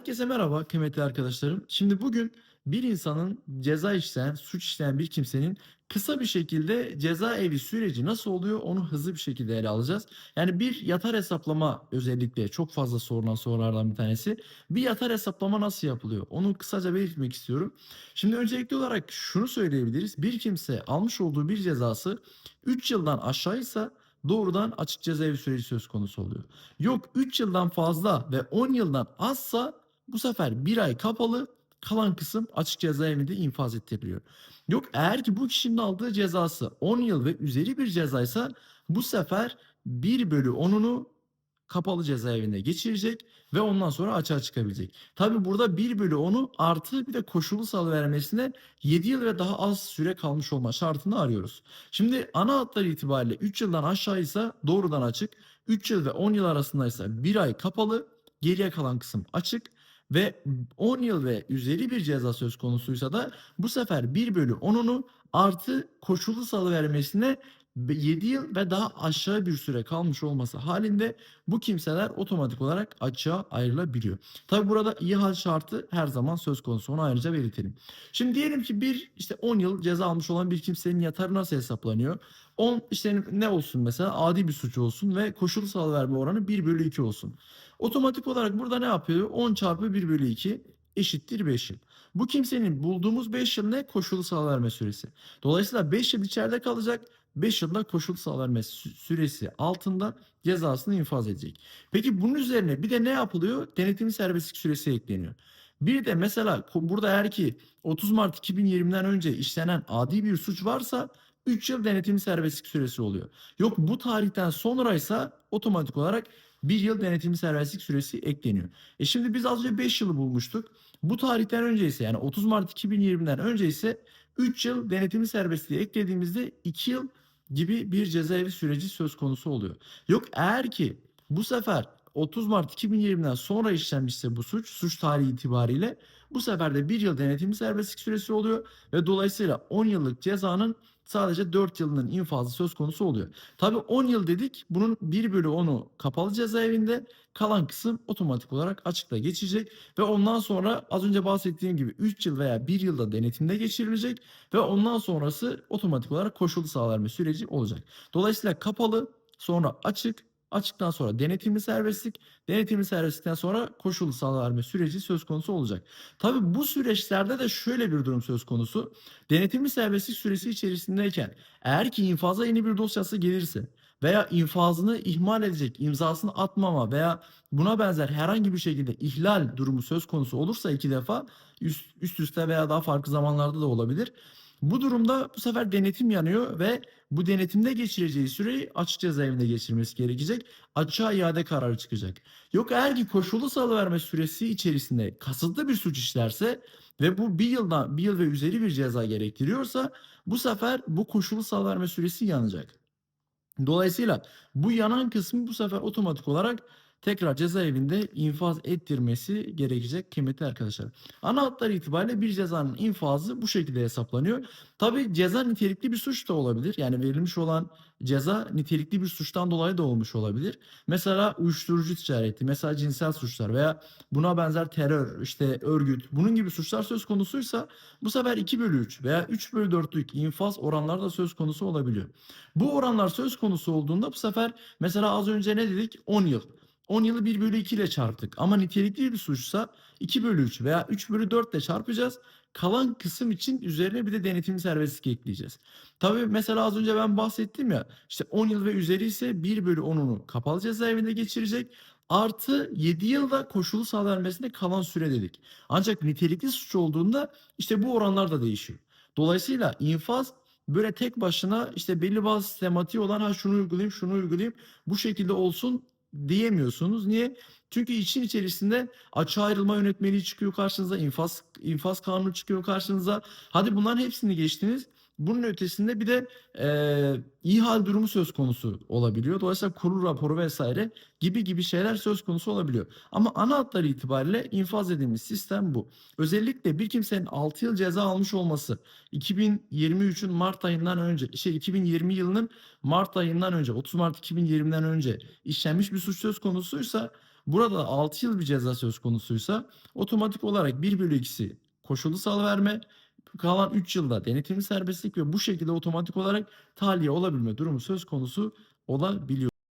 Herkese merhaba kıymetli arkadaşlarım. Şimdi bugün bir insanın ceza işleyen, suç işleyen bir kimsenin kısa bir şekilde cezaevi süreci nasıl oluyor onu hızlı bir şekilde ele alacağız. Yani bir yatar hesaplama özellikle çok fazla sorulan sorulardan bir tanesi. Bir yatar hesaplama nasıl yapılıyor? Onu kısaca belirtmek istiyorum. Şimdi öncelikli olarak şunu söyleyebiliriz. Bir kimse almış olduğu bir cezası 3 yıldan aşağıysa doğrudan açık cezaevi süreci söz konusu oluyor. Yok 3 yıldan fazla ve 10 yıldan azsa bu sefer 1 ay kapalı kalan kısım açık cezaevinde infaz ettiriliyor. Yok eğer ki bu kişinin aldığı cezası 10 yıl ve üzeri bir cezaysa bu sefer 1 bölü 10'unu kapalı cezaevinde geçirecek ve ondan sonra açığa çıkabilecek. Tabi burada 1 bölü 10'u artı bir de koşulu salıvermesine 7 yıl ve daha az süre kalmış olma şartını arıyoruz. Şimdi ana hatları itibariyle 3 yıldan aşağıysa doğrudan açık, 3 yıl ve 10 yıl arasındaysa 1 ay kapalı, geriye kalan kısım açık ve 10 yıl ve üzeri bir ceza söz konusuysa da bu sefer 1 bölü 10'unu artı koşulu salıvermesine 7 yıl ve daha aşağı bir süre kalmış olması halinde bu kimseler otomatik olarak açığa ayrılabiliyor. Tabi burada iyi hal şartı her zaman söz konusu onu ayrıca belirtelim. Şimdi diyelim ki bir işte 10 yıl ceza almış olan bir kimsenin yatarı nasıl hesaplanıyor? 10 işte ne olsun mesela adi bir suç olsun ve koşulu salıverme oranı 1 bölü 2 olsun. Otomatik olarak burada ne yapıyor? 10 çarpı 1 bölü 2 eşittir 5 yıl. Bu kimsenin bulduğumuz 5 yıl ne? Koşulu salıverme süresi. Dolayısıyla 5 yıl içeride kalacak. 5 yılda koşul sağlanma süresi altında cezasını infaz edecek. Peki bunun üzerine bir de ne yapılıyor? Denetimli serbestlik süresi ekleniyor. Bir de mesela burada eğer ki 30 Mart 2020'den önce işlenen adi bir suç varsa 3 yıl denetimli serbestlik süresi oluyor. Yok bu tarihten sonraysa otomatik olarak 1 yıl denetimli serbestlik süresi ekleniyor. E şimdi biz az önce 5 yılı bulmuştuk. Bu tarihten önce ise yani 30 Mart 2020'den önce ise 3 yıl denetimli serbestliği eklediğimizde 2 yıl gibi bir cezaevi süreci söz konusu oluyor. Yok eğer ki bu sefer 30 Mart 2020'den sonra işlenmişse bu suç, suç tarihi itibariyle bu sefer de 1 yıl denetimli serbestlik süresi oluyor ve dolayısıyla 10 yıllık cezanın sadece 4 yılının infazı söz konusu oluyor. Tabi 10 yıl dedik bunun 1 bölü 10'u kapalı cezaevinde kalan kısım otomatik olarak açıkta geçecek ve ondan sonra az önce bahsettiğim gibi 3 yıl veya 1 yılda denetimde geçirilecek ve ondan sonrası otomatik olarak koşulu sağlanma süreci olacak. Dolayısıyla kapalı sonra açık Açıktan sonra denetimli serbestlik, denetimli serbestlikten sonra koşullu salı verme süreci söz konusu olacak. Tabii bu süreçlerde de şöyle bir durum söz konusu. Denetimli serbestlik süresi içerisindeyken eğer ki infaza yeni bir dosyası gelirse veya infazını ihmal edecek, imzasını atmama veya buna benzer herhangi bir şekilde ihlal durumu söz konusu olursa iki defa üst, üst üste veya daha farklı zamanlarda da olabilir. Bu durumda bu sefer denetim yanıyor ve bu denetimde geçireceği süreyi açık cezaevinde geçirmesi gerekecek. Açığa iade kararı çıkacak. Yok eğer ki koşullu salıverme süresi içerisinde kasıtlı bir suç işlerse ve bu bir yıldan bir yıl ve üzeri bir ceza gerektiriyorsa bu sefer bu koşullu salıverme süresi yanacak. Dolayısıyla bu yanan kısmı bu sefer otomatik olarak tekrar cezaevinde infaz ettirmesi gerekecek kıymetli arkadaşlar. Ana hatlar itibariyle bir cezanın infazı bu şekilde hesaplanıyor. Tabi ceza nitelikli bir suç da olabilir. Yani verilmiş olan ceza nitelikli bir suçtan dolayı da olmuş olabilir. Mesela uyuşturucu ticareti, mesela cinsel suçlar veya buna benzer terör, işte örgüt, bunun gibi suçlar söz konusuysa bu sefer 2 bölü 3 veya 3 bölü 4'lük infaz oranları da söz konusu olabiliyor. Bu oranlar söz konusu olduğunda bu sefer mesela az önce ne dedik? 10 yıl. 10 yılı 1 bölü 2 ile çarptık. Ama nitelikli bir suçsa 2 bölü 3 veya 3 bölü 4 ile çarpacağız. Kalan kısım için üzerine bir de denetimli serbestlik ekleyeceğiz. Tabii mesela az önce ben bahsettim ya işte 10 yıl ve üzeri ise 1 bölü 10'unu kapalı cezaevinde geçirecek. Artı 7 yılda koşulu sağ vermesine kalan süre dedik. Ancak nitelikli suç olduğunda işte bu oranlar da değişiyor. Dolayısıyla infaz böyle tek başına işte belli bazı sistematiği olan ha şunu uygulayayım şunu uygulayayım bu şekilde olsun diyemiyorsunuz. Niye? Çünkü için içerisinde açığa ayrılma yönetmeliği çıkıyor karşınıza, infaz infaz kanunu çıkıyor karşınıza. Hadi bunların hepsini geçtiniz. Bunun ötesinde bir de e, iyi hal durumu söz konusu olabiliyor. Dolayısıyla kurul raporu vesaire gibi gibi şeyler söz konusu olabiliyor. Ama ana hatları itibariyle infaz dediğimiz sistem bu. Özellikle bir kimsenin 6 yıl ceza almış olması 2023'ün Mart ayından önce şey 2020 yılının Mart ayından önce 30 Mart 2020'den önce işlenmiş bir suç söz konusuysa Burada 6 yıl bir ceza söz konusuysa otomatik olarak 1/2'si koşullu salıverme, kalan 3 yılda denetimli serbestlik ve bu şekilde otomatik olarak tahliye olabilme durumu söz konusu olabiliyor.